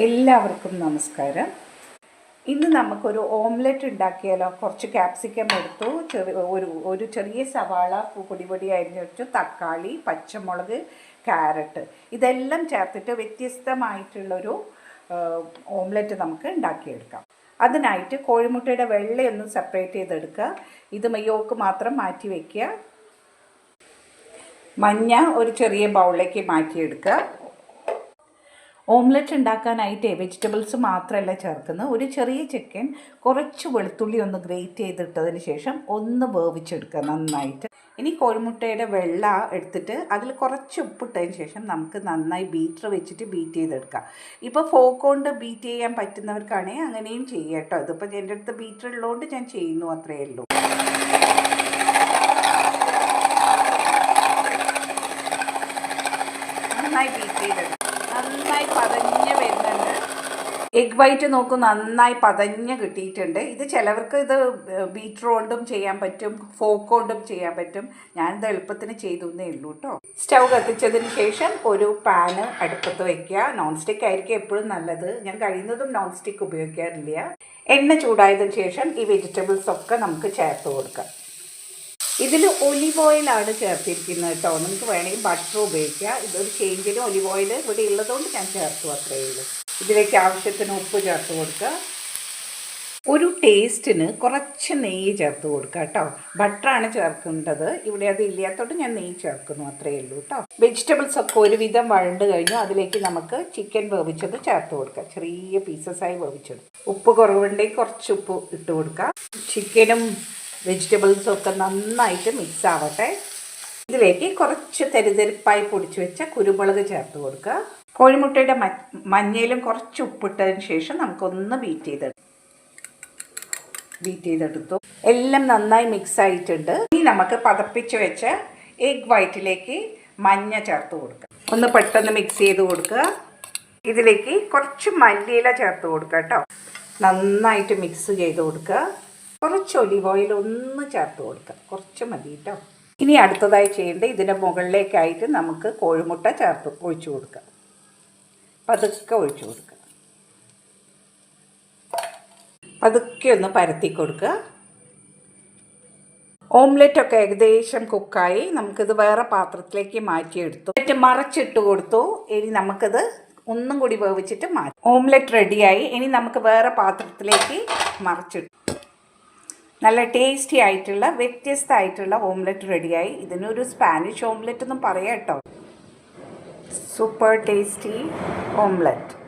എല്ലാവർക്കും നമസ്കാരം. ഇന്ന് നമുക്കൊരു ഓംലെറ്റ് ഉണ്ടാക്കിയാലോ? കുറച്ച് ക്യാപ്സിക്കം എടുത്തു ചെറിയ ഒരു ഒരു ചെറിയ സവാള പൊടി അരിഞ്ഞു വെച്ചു തക്കാളി പച്ചമുളക് ക്യാരറ്റ്. ഇതെല്ലാം ചേർത്തിട്ട് വ്യത്യസ്തമായിട്ടുള്ളൊരു ഓംലെറ്റ് നമുക്ക് ഉണ്ടാക്കിയെടുക്കാം. അതിനായിട്ട് കോഴിമുട്ടയുടെ വെള്ളയൊന്ന് സെപ്പറേറ്റ് ചെയ്തെടുക്കുക. ഇത് മയ്യോക്ക് മാത്രം മാറ്റി വയ്ക്കുക മഞ്ഞ ഒരു ചെറിയ ബൗളിലേക്ക് മാറ്റിയെടുക്കുക. ഓംലെറ്റ് ഉണ്ടാക്കാനായിട്ട് വെജിറ്റബിൾസ് മാത്രമല്ല ചേർക്കുന്നത്. ഒരു ചെറിയ ചിക്കൻ കുറച്ച് വെളുത്തുള്ളി ഒന്ന് ഗ്രേറ്റ് ചെയ്തിട്ടതിന് ശേഷം ഒന്ന് വേവിച്ചെടുക്കുക നന്നായിട്ട്. ഇനി കോഴിമുട്ടയുടെ വെള്ള എടുത്തിട്ട് അതിൽ കുറച്ച് ഉപ്പിട്ടതിന് ശേഷം നമുക്ക് നന്നായി ബീറ്റർ വെച്ചിട്ട് ബീറ്റ് ചെയ്തെടുക്കാം. ഇപ്പോൾ ഫോക്ക് കൊണ്ട് ബീറ്റ് ചെയ്യാൻ പറ്റുന്നവർക്കാണെങ്കിൽ അങ്ങനെയും ചെയ്യാം കേട്ടോ. ഇതിപ്പോൾ എന്റെ അടുത്ത് ബീറ്റർ ഉള്ളതുകൊണ്ട് ഞാൻ ചെയ്യുന്നു അത്രയേ ഉള്ളൂ. നന്നായി ബീറ്റ് ചെയ്തെടുക്കും. നന്നായി പതഞ്ഞ് വരുന്നുണ്ട്. എഗ് വൈറ്റ് നോക്കൂ നന്നായി പതഞ്ഞ് കിട്ടിയിട്ടുണ്ട്. ഇത് ചിലവർക്ക് ഇത് ബീറ്റർ കൊണ്ടും ചെയ്യാൻ പറ്റും ഫോക്ക് കൊണ്ടും ചെയ്യാൻ പറ്റും. ഞാനിത് എളുപ്പത്തിന് ചെയ്തു എന്നേ ഉള്ളൂ കേട്ടോ സ്റ്റൗ കത്തിച്ചതിന് ശേഷം ഒരു പാന് അടുപ്പത്ത് വെക്കുക. നോൺ സ്റ്റിക്ക് ആയിരിക്കും എപ്പോഴും നല്ലത്. ഞാൻ കഴിയുന്നതും നോൺ സ്റ്റിക്ക് ഉപയോഗിക്കാറില്ല. എണ്ണ ചൂടായതിനു ശേഷം ഈ വെജിറ്റബിൾസ് ഒക്കെ നമുക്ക് ചേർത്ത് കൊടുക്കാം. ഇതിൽ ഒലിവ് ഓയിലാണ് ചേർത്തിരിക്കുന്നത് കേട്ടോ. നമുക്ക് വേണമെങ്കിൽ ബട്ടർ ഉപയോഗിക്കുക ഇതൊരു ചേഞ്ചിന് ഒലിവ് ഓയിൽ ഇവിടെ ഉള്ളതുകൊണ്ട് ഞാൻ ചേർത്തു അത്രയേ ഉള്ളൂ. ഇതിലേക്ക് ആവശ്യത്തിന് ഉപ്പ് ചേർത്ത് കൊടുക്കുക. ഒരു ടേസ്റ്റിന് കുറച്ച് നെയ്യ് ചേർത്ത് കൊടുക്കുക കേട്ടോ. ബട്ടറാണ് ചേർക്കേണ്ടത്. ഇവിടെ അത് ഇല്ലാത്തതുകൊണ്ട് ഞാൻ നെയ്യ് ചേർക്കുന്നു അത്രയേ ഉള്ളൂ കേട്ടോ. വെജിറ്റബിൾസ് ഒക്കെ ഒരുവിധം വഴണ്ട് കഴിഞ്ഞു. അതിലേക്ക് നമുക്ക് ചിക്കൻ വേവിച്ചത് ചേർത്ത് കൊടുക്കുക. ചെറിയ പീസസ് ആയി വേവിച്ചത്. ഉപ്പ് കുറവുണ്ടെങ്കിൽ കുറച്ച് ഉപ്പ് ഇട്ട് കൊടുക്കുക. ചിക്കനും വെജിറ്റബിൾസും ഒക്കെ നന്നായിട്ട് മിക്സ് ആവട്ടെ. ഇതിലേക്ക് കുറച്ച് തെരുതെരുപ്പായി പൊടിച്ചു വെച്ച കുരുമുളക് ചേർത്ത് കൊടുക്കുക. കോഴിമുട്ടയുടെ മഞ്ഞയിലും കുറച്ച് ഉപ്പിട്ടതിന് ശേഷം നമുക്കൊന്ന് ബീറ്റ് ചെയ്തെടുക്കാം ബീറ്റ് ചെയ്തെടുത്തു. എല്ലാം നന്നായി മിക്സ് ആയിട്ടുണ്ട്. ഇനി നമുക്ക് പതപ്പിച്ച് വെച്ച എഗ് വൈറ്റിലേക്ക് മഞ്ഞ ചേർത്ത് കൊടുക്കുക. ഒന്ന് പെട്ടെന്ന് മിക്സ് ചെയ്ത് കൊടുക്കുക. ഇതിലേക്ക് കുറച്ച് മല്ലിയില ചേർത്ത് കൊടുക്കുക കേട്ടോ. നന്നായിട്ട് മിക്സ് ചെയ്ത് കൊടുക്കുക. കുറച്ച് ഒലിവ് ഓയിൽ ഒന്ന് ചേർത്ത് കൊടുക്കുക കുറച്ച് മതി കേട്ടോ ഇനി അടുത്തതായി ചെയ്യേണ്ടത് ഇതിന്റെ മുകളിലേക്കായിട്ട് നമുക്ക് കോഴിമുട്ട ചേർത്ത് ഒഴിച്ചു കൊടുക്കുക പതുക്കെ ഒഴിച്ചു കൊടുക്കുക പതുക്കെ ഒന്ന് പരത്തി കൊടുക്കുക. ഓംലെറ്റ് ഒക്കെ ഏകദേശം കുക്കായി. നമുക്കിത് വേറെ പാത്രത്തിലേക്ക് മാറ്റിയെടുത്തു. എന്നിട്ട് മറച്ചിട്ട് കൊടുത്തു. ഇനി നമുക്കിത് ഒന്നും കൂടി വേവിച്ചിട്ട് മാറ്റി. ഓംലെറ്റ് റെഡിയായി ഇനി നമുക്ക് വേറെ പാത്രത്തിലേക്ക് മറച്ചിട്ടു നല്ല ടേസ്റ്റി ആയിട്ടുള്ള വ്യത്യസ്തമായിട്ടുള്ള ഓംലെറ്റ് റെഡിയായി. ഇതിനൊരു സ്പാനിഷ് ഓംലെറ്റ് എന്നും പറയാം കേട്ടോ. Super tasty omelette.